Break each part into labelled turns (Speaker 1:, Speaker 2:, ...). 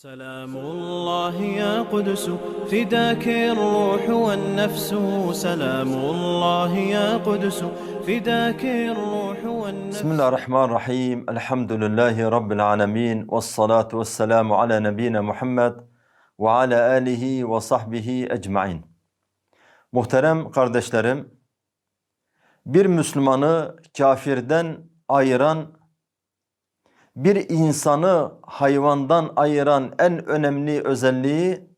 Speaker 1: سلام الله يا قدس فداك الروح والنفس سلام الله يا قدس فداك الروح والنفس
Speaker 2: بسم الله الرحمن الرحيم الحمد لله رب العالمين والصلاة والسلام على نبينا ala alihi ve sahbihi ecmain. Muhterem kardeşlerim, bir Müslümanı kafirden ayıran, bir insanı hayvandan ayıran en önemli özelliği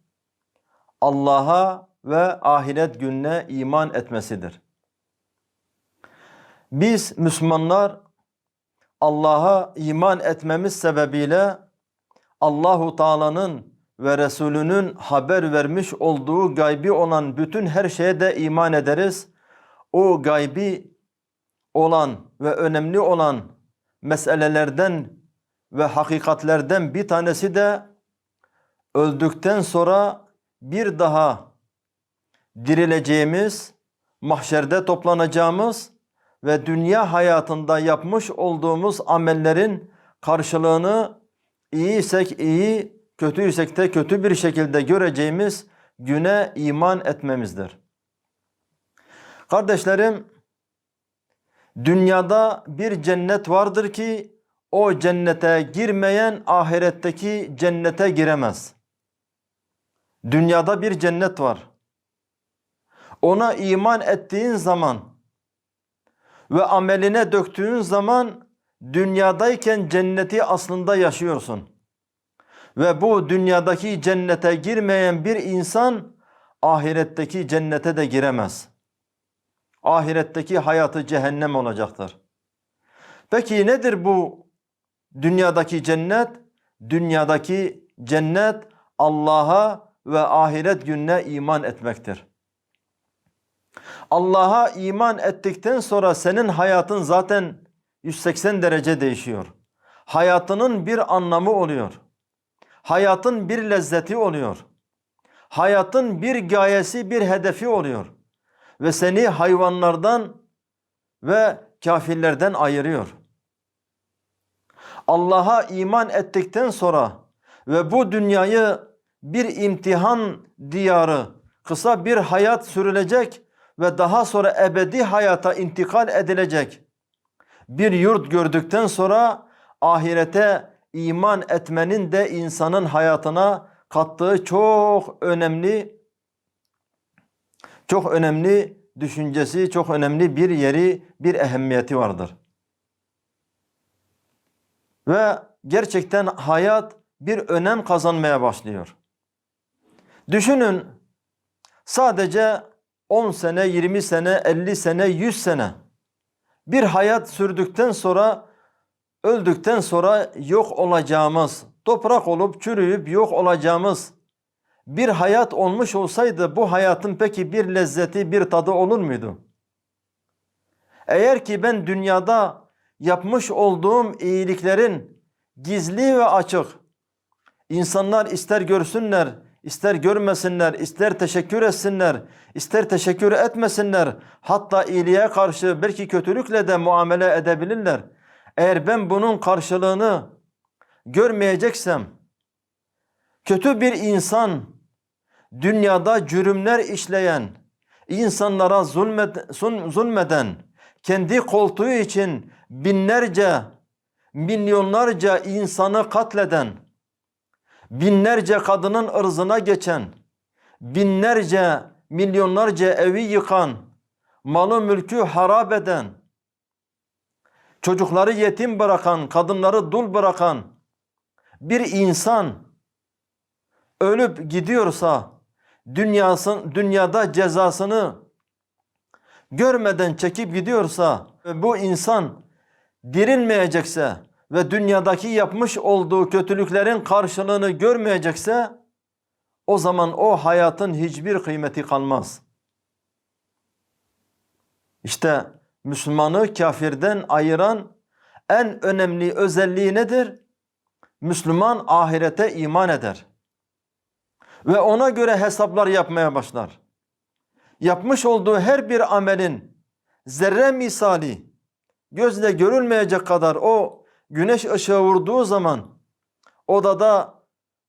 Speaker 2: Allah'a ve ahiret gününe iman etmesidir. Biz Müslümanlar Allah'a iman etmemiz sebebiyle Allahu Teala'nın ve Resulünün haber vermiş olduğu gaybi olan bütün her şeye de iman ederiz. O gaybi olan ve önemli olan meselelerden ve hakikatlerden bir tanesi de öldükten sonra bir daha dirileceğimiz, mahşerde toplanacağımız ve dünya hayatında yapmış olduğumuz amellerin karşılığını iyiysek iyi, kötüysek de kötü bir şekilde göreceğimiz güne iman etmemizdir. Kardeşlerim, dünyada bir cennet vardır ki o cennete girmeyen ahiretteki cennete giremez. Dünyada bir cennet var. Ona iman ettiğin zaman ve ameline döktüğün zaman dünyadayken cenneti aslında yaşıyorsun. Ve bu dünyadaki cennete girmeyen bir insan ahiretteki cennete de giremez. Ahiretteki hayatı cehennem olacaktır. Peki nedir bu dünyadaki cennet? Dünyadaki cennet Allah'a ve ahiret gününe iman etmektir. Allah'a iman ettikten sonra senin hayatın zaten 180 derece değişiyor. Hayatının bir anlamı oluyor. Hayatın bir lezzeti oluyor. Hayatın bir gayesi, bir hedefi oluyor. Ve seni hayvanlardan ve kafirlerden ayırıyor. Allah'a iman ettikten sonra ve bu dünyayı bir imtihan diyarı, kısa bir hayat sürülecek ve daha sonra ebedi hayata intikal edilecek bir yurt gördükten sonra ahirete iman etmenin de insanın hayatına kattığı çok önemli çok önemli düşüncesi, çok önemli bir yeri, bir ehemmiyeti vardır. Ve gerçekten hayat bir önem kazanmaya başlıyor. Düşünün sadece 10 sene, 20 sene, 50 sene, 100 sene bir hayat sürdükten sonra öldükten sonra yok olacağımız, toprak olup çürüyüp yok olacağımız bir hayat olmuş olsaydı bu hayatın peki bir lezzeti, bir tadı olur muydu? Eğer ki ben dünyada yapmış olduğum iyiliklerin gizli ve açık insanlar ister görsünler, ister görmesinler, ister teşekkür etsinler, ister teşekkür etmesinler, hatta iyiliğe karşı belki kötülükle de muamele edebilirler. Eğer ben bunun karşılığını görmeyeceksem, kötü bir insan, dünyada cürümler işleyen, insanlara zulmet, zulmeden, kendi koltuğu için binlerce, milyonlarca insanı katleden, binlerce kadının ırzına geçen, binlerce, milyonlarca evi yıkan, malı mülkü harap eden, çocukları yetim bırakan, kadınları dul bırakan bir insan ölüp gidiyorsa dünyasın dünyada cezasını görmeden çekip gidiyorsa bu insan dirilmeyecekse ve dünyadaki yapmış olduğu kötülüklerin karşılığını görmeyecekse o zaman o hayatın hiçbir kıymeti kalmaz. İşte Müslümanı kafirden ayıran en önemli özelliği nedir? Müslüman ahirete iman eder. Ve ona göre hesaplar yapmaya başlar. Yapmış olduğu her bir amelin zerre misali gözle görülmeyecek kadar o güneş ışığı vurduğu zaman odada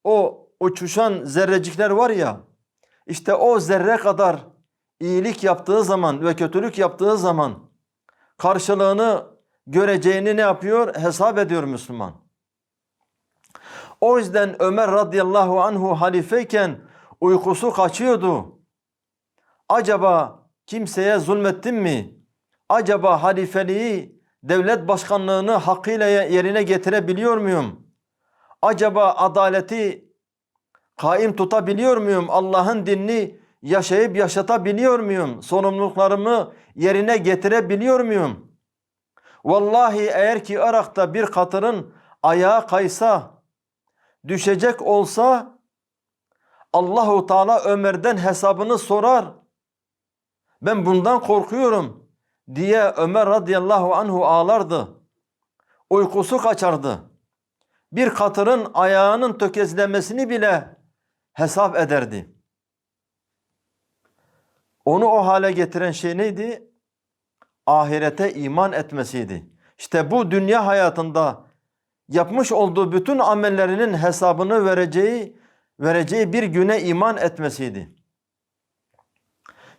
Speaker 2: o uçuşan zerrecikler var ya işte o zerre kadar iyilik yaptığı zaman ve kötülük yaptığı zaman karşılığını göreceğini ne yapıyor? Hesap ediyor Müslüman. O yüzden Ömer radıyallahu anhu halifeyken uykusu kaçıyordu. Acaba kimseye zulmettim mi? Acaba halifeliği, devlet başkanlığını hakkıyla yerine getirebiliyor muyum? Acaba adaleti kaim tutabiliyor muyum? Allah'ın dinini yaşayıp yaşatabiliyor muyum? Sorumluluklarımı yerine getirebiliyor muyum? Vallahi eğer ki Irak'ta bir katırın ayağa kaysa, düşecek olsa Allahu Teala Ömer'den hesabını sorar. Ben bundan korkuyorum diye Ömer radıyallahu anhu ağlardı. Uykusu kaçardı. Bir katırın ayağının tökezlemesini bile hesap ederdi. Onu o hale getiren şey neydi? Ahirete iman etmesiydi. İşte bu dünya hayatında yapmış olduğu bütün amellerinin hesabını vereceği vereceği bir güne iman etmesiydi.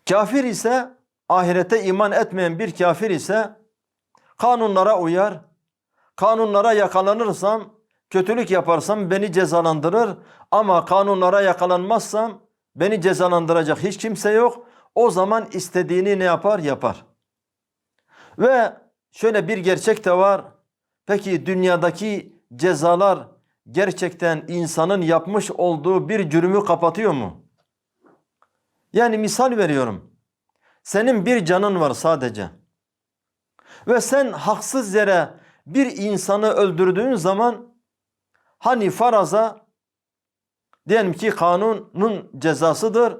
Speaker 2: Kafir ise ahirete iman etmeyen bir kafir ise kanunlara uyar. Kanunlara yakalanırsam, kötülük yaparsam beni cezalandırır ama kanunlara yakalanmazsam beni cezalandıracak hiç kimse yok. O zaman istediğini ne yapar? Yapar. Ve şöyle bir gerçek de var. Peki dünyadaki cezalar gerçekten insanın yapmış olduğu bir cürümü kapatıyor mu? Yani misal veriyorum. Senin bir canın var sadece. Ve sen haksız yere bir insanı öldürdüğün zaman hani faraza diyelim ki kanunun cezasıdır.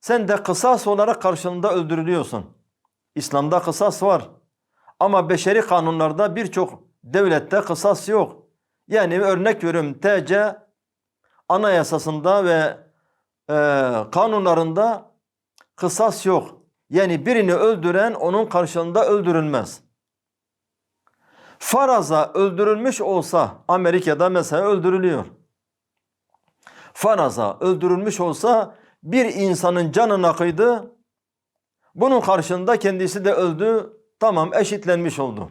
Speaker 2: Sen de kısas olarak karşılığında öldürülüyorsun. İslam'da kısas var. Ama beşeri kanunlarda birçok devlette kısas yok. Yani örnek veriyorum TC anayasasında ve e, kanunlarında kısas yok. Yani birini öldüren onun karşılığında öldürülmez. Faraza öldürülmüş olsa Amerika'da mesela öldürülüyor. Faraza öldürülmüş olsa bir insanın canına kıydı. Bunun karşılığında kendisi de öldü. Tamam eşitlenmiş oldu.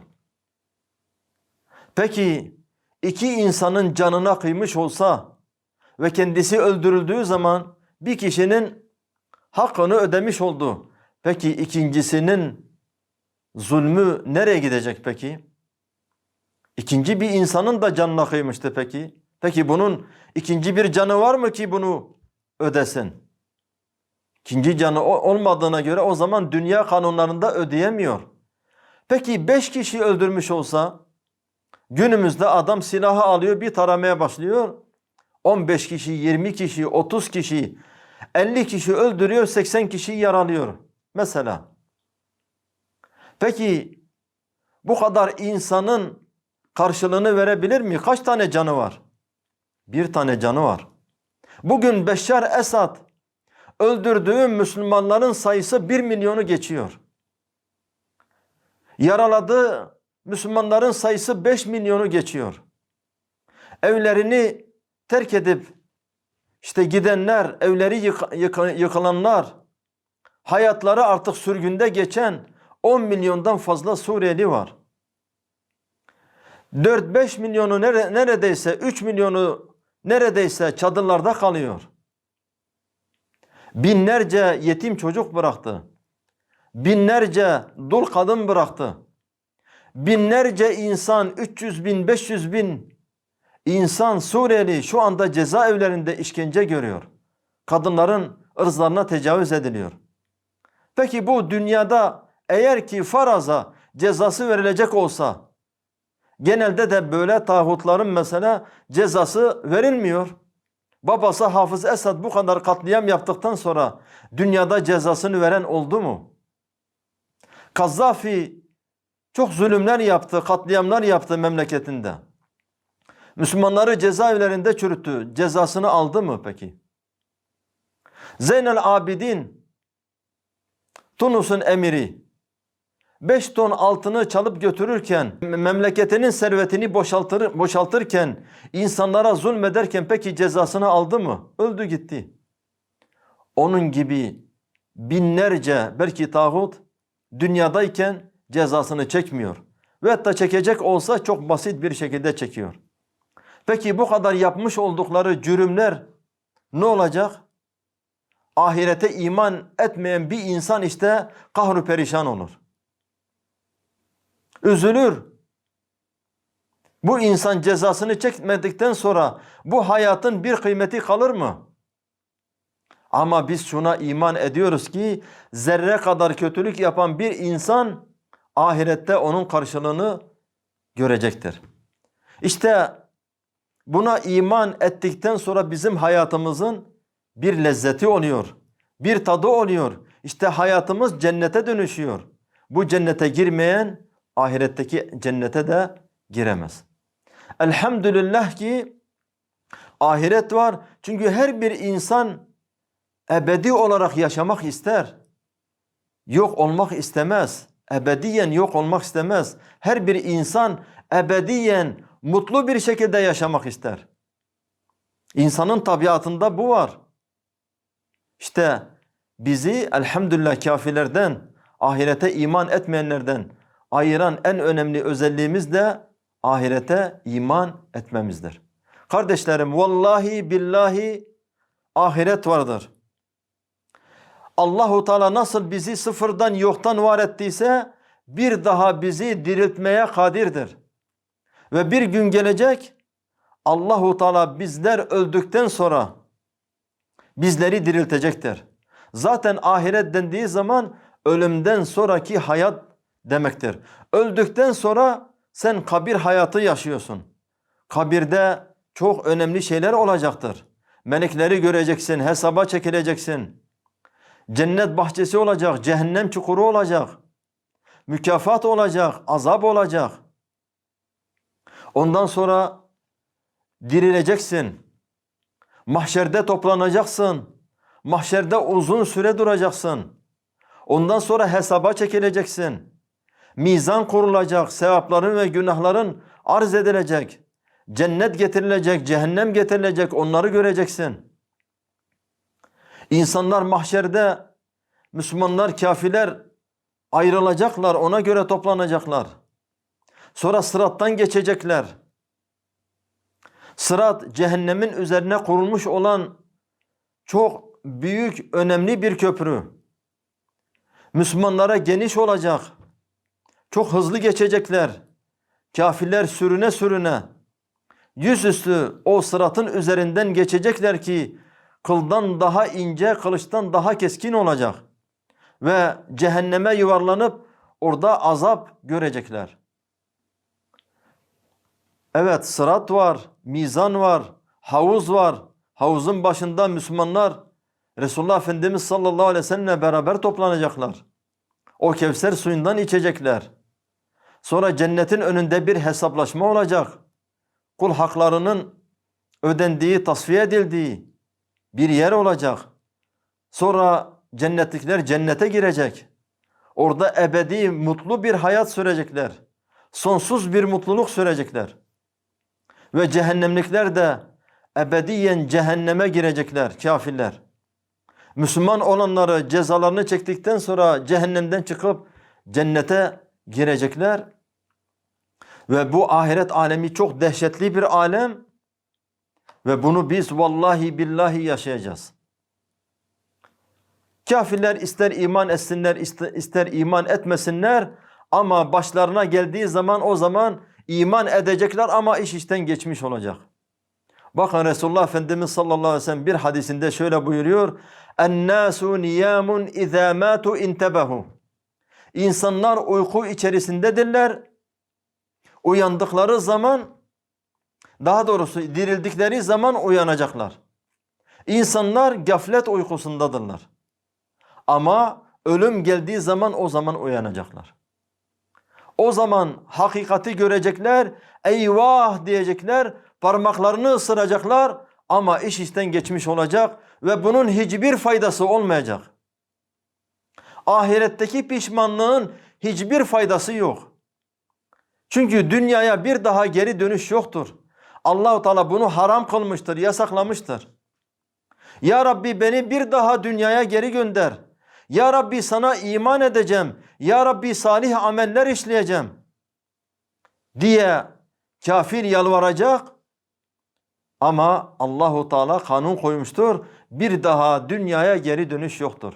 Speaker 2: Peki iki insanın canına kıymış olsa ve kendisi öldürüldüğü zaman bir kişinin hakkını ödemiş oldu. Peki ikincisinin zulmü nereye gidecek peki? İkinci bir insanın da canına kıymıştı peki. Peki bunun ikinci bir canı var mı ki bunu ödesin? İkinci canı olmadığına göre o zaman dünya kanunlarında ödeyemiyor. Peki beş kişi öldürmüş olsa günümüzde adam silahı alıyor bir taramaya başlıyor. 15 kişi, 20 kişi, 30 kişi, 50 kişi öldürüyor, 80 kişi yaralıyor. Mesela. Peki bu kadar insanın karşılığını verebilir mi? Kaç tane canı var? Bir tane canı var. Bugün Beşşar Esad öldürdüğü Müslümanların sayısı 1 milyonu geçiyor. Yaraladığı Müslümanların sayısı 5 milyonu geçiyor. Evlerini terk edip işte gidenler, evleri yık yık yıkılanlar, hayatları artık sürgünde geçen 10 milyondan fazla Suriyeli var. 4-5 milyonu nere neredeyse 3 milyonu neredeyse çadırlarda kalıyor. Binlerce yetim çocuk bıraktı. Binlerce dul kadın bıraktı. Binlerce insan 300 bin 500 bin insan Suriyeli şu anda cezaevlerinde işkence görüyor. Kadınların ırzlarına tecavüz ediliyor. Peki bu dünyada eğer ki faraza cezası verilecek olsa genelde de böyle tağutların mesela cezası verilmiyor. Babası Hafız Esad bu kadar katliam yaptıktan sonra dünyada cezasını veren oldu mu? Kazzafi çok zulümler yaptı, katliamlar yaptı memleketinde. Müslümanları cezaevlerinde çürüttü. Cezasını aldı mı peki? Zeynel Abidin, Tunus'un emiri, 5 ton altını çalıp götürürken, memleketinin servetini boşaltır, boşaltırken, insanlara zulmederken peki cezasını aldı mı? Öldü gitti. Onun gibi binlerce belki tağut dünyadayken cezasını çekmiyor. Ve hatta çekecek olsa çok basit bir şekilde çekiyor. Peki bu kadar yapmış oldukları cürümler ne olacak? Ahirete iman etmeyen bir insan işte kahru perişan olur. Üzülür. Bu insan cezasını çekmedikten sonra bu hayatın bir kıymeti kalır mı? Ama biz şuna iman ediyoruz ki zerre kadar kötülük yapan bir insan ahirette onun karşılığını görecektir. İşte buna iman ettikten sonra bizim hayatımızın bir lezzeti oluyor. Bir tadı oluyor. İşte hayatımız cennete dönüşüyor. Bu cennete girmeyen ahiretteki cennete de giremez. Elhamdülillah ki ahiret var. Çünkü her bir insan ebedi olarak yaşamak ister. Yok olmak istemez. Ebediyen yok olmak istemez. Her bir insan ebediyen mutlu bir şekilde yaşamak ister. İnsanın tabiatında bu var. İşte bizi elhamdülillah kafirlerden, ahirete iman etmeyenlerden ayıran en önemli özelliğimiz de ahirete iman etmemizdir. Kardeşlerim vallahi billahi ahiret vardır. Allahu Teala nasıl bizi sıfırdan yoktan var ettiyse bir daha bizi diriltmeye kadirdir. Ve bir gün gelecek Allahu Teala bizler öldükten sonra bizleri diriltecektir. Zaten ahiret dendiği zaman ölümden sonraki hayat demektir. Öldükten sonra sen kabir hayatı yaşıyorsun. Kabirde çok önemli şeyler olacaktır. Melekleri göreceksin, hesaba çekileceksin. Cennet bahçesi olacak, cehennem çukuru olacak. Mükafat olacak, azap olacak. Ondan sonra dirileceksin. Mahşerde toplanacaksın. Mahşerde uzun süre duracaksın. Ondan sonra hesaba çekileceksin. Mizan kurulacak, sevapların ve günahların arz edilecek. Cennet getirilecek, cehennem getirilecek, onları göreceksin. İnsanlar mahşerde, Müslümanlar, kafirler ayrılacaklar, ona göre toplanacaklar. Sonra sırattan geçecekler. Sırat cehennemin üzerine kurulmuş olan çok büyük, önemli bir köprü. Müslümanlara geniş olacak. Çok hızlı geçecekler. Kafirler sürüne sürüne yüzüstü o sıratın üzerinden geçecekler ki kıldan daha ince, kılıçtan daha keskin olacak. Ve cehenneme yuvarlanıp orada azap görecekler. Evet sırat var, mizan var, havuz var. Havuzun başında Müslümanlar Resulullah Efendimiz sallallahu aleyhi ve sellemle beraber toplanacaklar. O Kevser suyundan içecekler. Sonra cennetin önünde bir hesaplaşma olacak. Kul haklarının ödendiği, tasfiye edildiği bir yer olacak. Sonra cennetlikler cennete girecek. Orada ebedi, mutlu bir hayat sürecekler. Sonsuz bir mutluluk sürecekler. Ve cehennemlikler de ebediyen cehenneme girecekler kafirler. Müslüman olanları cezalarını çektikten sonra cehennemden çıkıp cennete girecekler. Ve bu ahiret alemi çok dehşetli bir alem. Ve bunu biz vallahi billahi yaşayacağız. Kafirler ister iman etsinler ister iman etmesinler ama başlarına geldiği zaman o zaman iman edecekler ama iş işten geçmiş olacak. Bakın Resulullah Efendimiz sallallahu aleyhi ve sellem bir hadisinde şöyle buyuruyor. اَنَّاسُ نِيَامٌ اِذَا مَاتُوا اِنْتَبَهُ İnsanlar uyku içerisindedirler. Uyandıkları zaman, daha doğrusu dirildikleri zaman uyanacaklar. İnsanlar gaflet uykusundadırlar. Ama ölüm geldiği zaman o zaman uyanacaklar. O zaman hakikati görecekler, eyvah diyecekler, parmaklarını ısıracaklar ama iş işten geçmiş olacak ve bunun hiçbir faydası olmayacak. Ahiretteki pişmanlığın hiçbir faydası yok. Çünkü dünyaya bir daha geri dönüş yoktur. Allahu Teala bunu haram kılmıştır, yasaklamıştır. Ya Rabbi beni bir daha dünyaya geri gönder. Ya Rabbi sana iman edeceğim. Ya Rabbi salih ameller işleyeceğim. Diye kafir yalvaracak. Ama Allahu Teala kanun koymuştur. Bir daha dünyaya geri dönüş yoktur.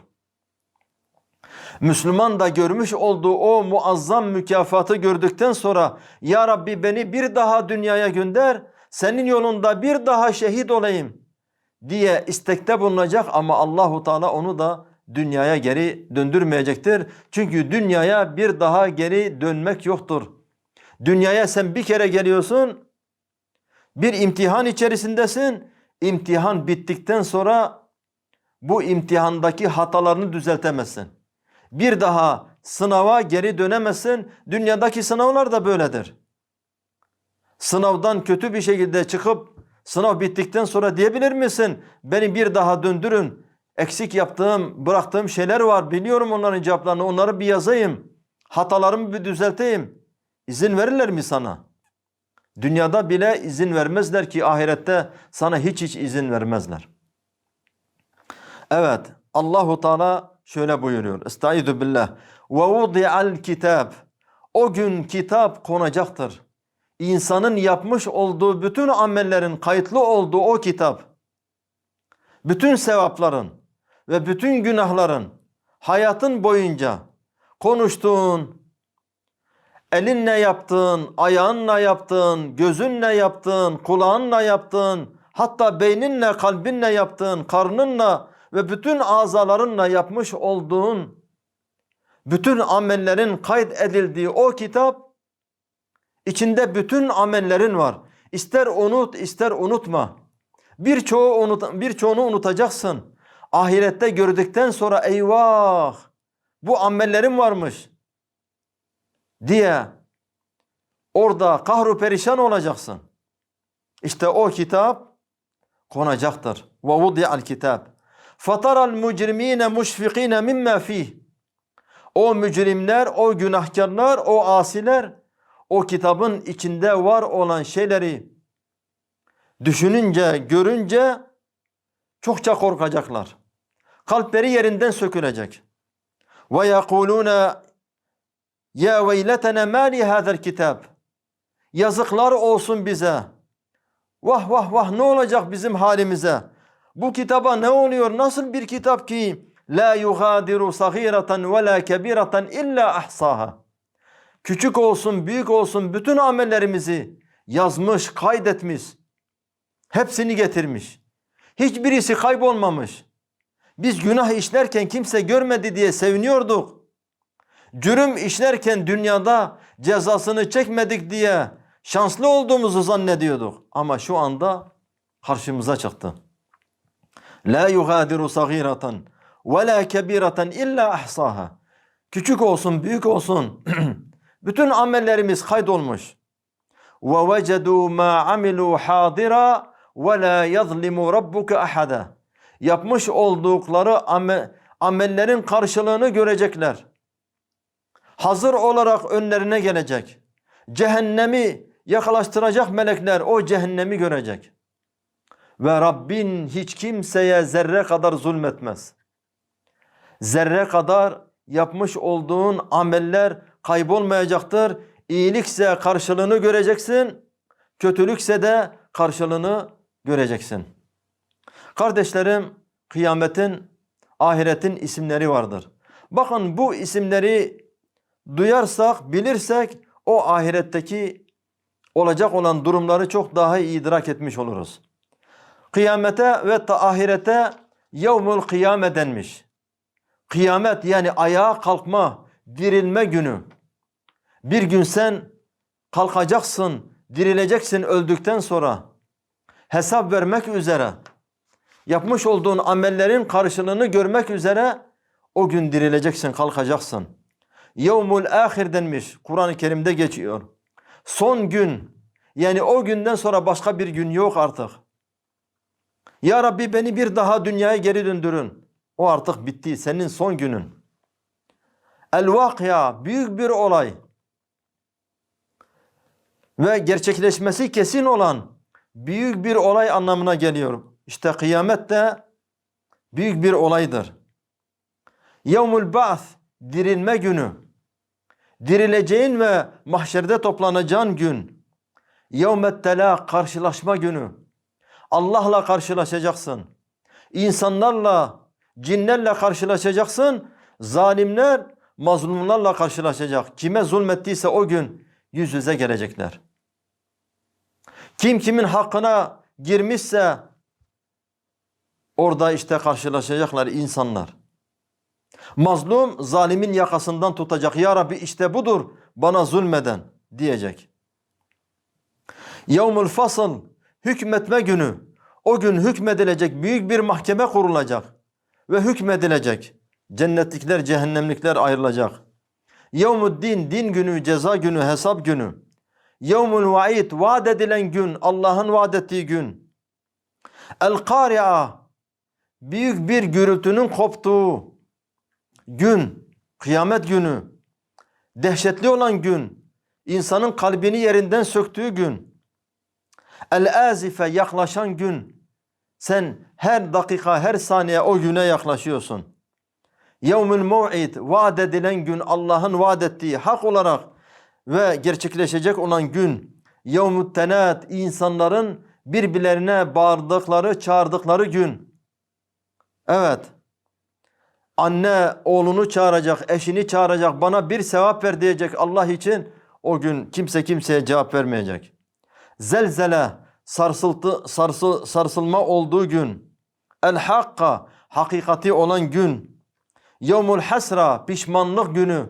Speaker 2: Müslüman da görmüş olduğu o muazzam mükafatı gördükten sonra Ya Rabbi beni bir daha dünyaya gönder, senin yolunda bir daha şehit olayım diye istekte bulunacak ama Allahu Teala onu da dünyaya geri döndürmeyecektir. Çünkü dünyaya bir daha geri dönmek yoktur. Dünyaya sen bir kere geliyorsun, bir imtihan içerisindesin. İmtihan bittikten sonra bu imtihandaki hatalarını düzeltemezsin. Bir daha sınava geri dönemezsin. Dünyadaki sınavlar da böyledir. Sınavdan kötü bir şekilde çıkıp sınav bittikten sonra diyebilir misin? Beni bir daha döndürün. Eksik yaptığım, bıraktığım şeyler var. Biliyorum onların cevaplarını. Onları bir yazayım. Hatalarımı bir düzelteyim. İzin verirler mi sana? Dünyada bile izin vermezler ki ahirette sana hiç hiç izin vermezler. Evet Allahu Teala şöyle buyuruyor. Estaizu billah. Ve vudi'al kitab. O gün kitap konacaktır. İnsanın yapmış olduğu bütün amellerin kayıtlı olduğu o kitap. Bütün sevapların ve bütün günahların hayatın boyunca konuştuğun, elinle yaptığın, ayağınla yaptığın, gözünle yaptığın, kulağınla yaptığın, hatta beyninle, kalbinle yaptığın, karnınla ve bütün azalarınla yapmış olduğun bütün amellerin kayıt edildiği o kitap içinde bütün amellerin var. İster unut, ister unutma. Birçoğu unut, birçoğunu unutacaksın. Ahirette gördükten sonra eyvah bu amellerim varmış diye orada kahru perişan olacaksın. İşte o kitap konacaktır. Ve vudi'al kitap. Fataral mujrimine muşfikine mimma fih. O mücrimler, o günahkarlar, o asiler o kitabın içinde var olan şeyleri düşününce, görünce çokça korkacaklar. Kalpleri yerinden sökülecek. Ve yekulune ya veyletene ma li hadal kitab. Yazıklar olsun bize. Vah vah vah ne olacak bizim halimize? Bu kitaba ne oluyor? Nasıl bir kitap ki la yugadiru sagiratan ve la kebiratan illa ahsaha. Küçük olsun, büyük olsun bütün amellerimizi yazmış, kaydetmiş. Hepsini getirmiş. Hiçbirisi kaybolmamış. Biz günah işlerken kimse görmedi diye seviniyorduk. Cürüm işlerken dünyada cezasını çekmedik diye şanslı olduğumuzu zannediyorduk. Ama şu anda karşımıza çıktı. La yugadiru sagiratan ve la kebiratan illa ahsaha. Küçük olsun, büyük olsun bütün amellerimiz kaydolmuş. Ve vecedu ma amilu hadira ve la yazlimu rabbuka ahada. Yapmış oldukları amel, amellerin karşılığını görecekler. Hazır olarak önlerine gelecek. Cehennemi yakalaştıracak melekler o cehennemi görecek. Ve Rabbin hiç kimseye zerre kadar zulmetmez. Zerre kadar yapmış olduğun ameller kaybolmayacaktır. İyilikse karşılığını göreceksin. Kötülükse de karşılığını göreceksin. Kardeşlerim kıyametin, ahiretin isimleri vardır. Bakın bu isimleri duyarsak, bilirsek o ahiretteki olacak olan durumları çok daha iyi idrak etmiş oluruz. Kıyamete ve ahirete yevmul kıyame denmiş. Kıyamet yani ayağa kalkma, dirilme günü. Bir gün sen kalkacaksın, dirileceksin öldükten sonra. Hesap vermek üzere, yapmış olduğun amellerin karşılığını görmek üzere o gün dirileceksin, kalkacaksın. Yevmul ahir denmiş. Kur'an-ı Kerim'de geçiyor. Son gün. Yani o günden sonra başka bir gün yok artık. Ya Rabbi beni bir daha dünyaya geri döndürün. O artık bitti. Senin son günün. El-Vakya büyük bir olay ve gerçekleşmesi kesin olan büyük bir olay anlamına geliyor. İşte kıyamet de büyük bir olaydır. Yevmul Ba'th dirilme günü. Dirileceğin ve mahşerde toplanacağın gün. Yevmet Tela karşılaşma günü. Allah'la karşılaşacaksın. İnsanlarla, cinlerle karşılaşacaksın. Zalimler mazlumlarla karşılaşacak. Kime zulmettiyse o gün yüz yüze gelecekler. Kim kimin hakkına girmişse orada işte karşılaşacaklar insanlar. Mazlum zalimin yakasından tutacak. Ya Rabbi işte budur bana zulmeden diyecek. Yevmul fasıl hükmetme günü. O gün hükmedilecek büyük bir mahkeme kurulacak ve hükmedilecek. Cennetlikler, cehennemlikler ayrılacak. Yevmud din, din günü, ceza günü, hesap günü. Yevmul vaid, vaat edilen gün, Allah'ın vaat ettiği gün. El kari'a, büyük bir gürültünün koptuğu gün, kıyamet günü. Dehşetli olan gün, insanın kalbini yerinden söktüğü gün. El azife, yaklaşan gün. Sen her dakika, her saniye o güne yaklaşıyorsun. Yevmül muv'id vaat edilen gün Allah'ın vaat ettiği hak olarak ve gerçekleşecek olan gün. Yevmut tenat insanların birbirlerine bağırdıkları, çağırdıkları gün. Evet. Anne oğlunu çağıracak, eşini çağıracak, bana bir sevap ver diyecek Allah için. O gün kimse kimseye cevap vermeyecek. Zelzele, sarsıltı, sarsı, sarsılma olduğu gün. El hakka, hakikati olan gün. Yevmul hasra pişmanlık günü.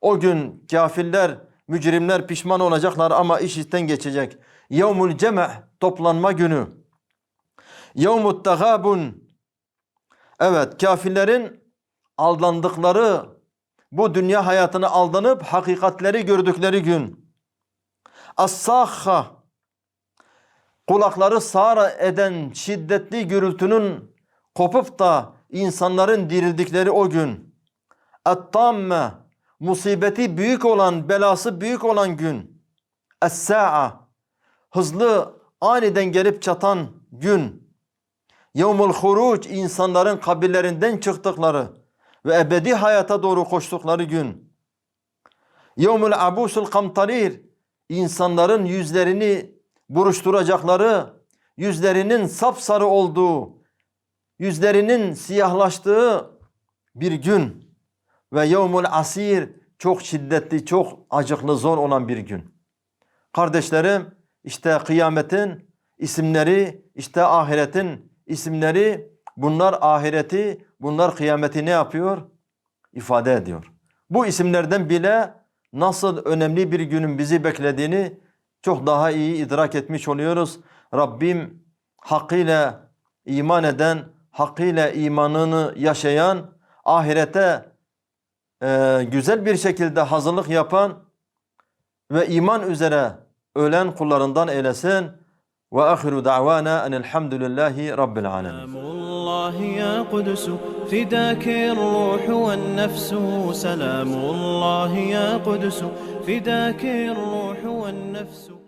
Speaker 2: O gün kafirler, mücrimler pişman olacaklar ama iş işten geçecek. Yevmul ceme' toplanma günü. Yevmut tagabun Evet kafirlerin aldandıkları bu dünya hayatını aldanıp hakikatleri gördükleri gün. As-sahha kulakları sağır eden şiddetli gürültünün kopup da insanların dirildikleri o gün. Et-tamme musibeti büyük olan, belası büyük olan gün. Es-sa'a hızlı aniden gelip çatan gün. Yevmul huruc insanların kabirlerinden çıktıkları ve ebedi hayata doğru koştukları gün. Yevmul abusul kamtarir insanların yüzlerini buruşturacakları, yüzlerinin sapsarı olduğu, yüzlerinin siyahlaştığı bir gün ve yevmul asir çok şiddetli, çok acıklı, zor olan bir gün. Kardeşlerim işte kıyametin isimleri, işte ahiretin isimleri bunlar ahireti, bunlar kıyameti ne yapıyor? İfade ediyor. Bu isimlerden bile nasıl önemli bir günün bizi beklediğini çok daha iyi idrak etmiş oluyoruz. Rabbim hakkıyla iman eden, hakkıyla imanını yaşayan, ahirete e, güzel bir şekilde hazırlık yapan ve iman üzere ölen kullarından eylesin. Ve ahiru da'vana enelhamdülillahi rabbil alemin.
Speaker 1: سلام الله يا قدس فداك الروح والنفس سلام الله يا قدس فداك الروح والنفس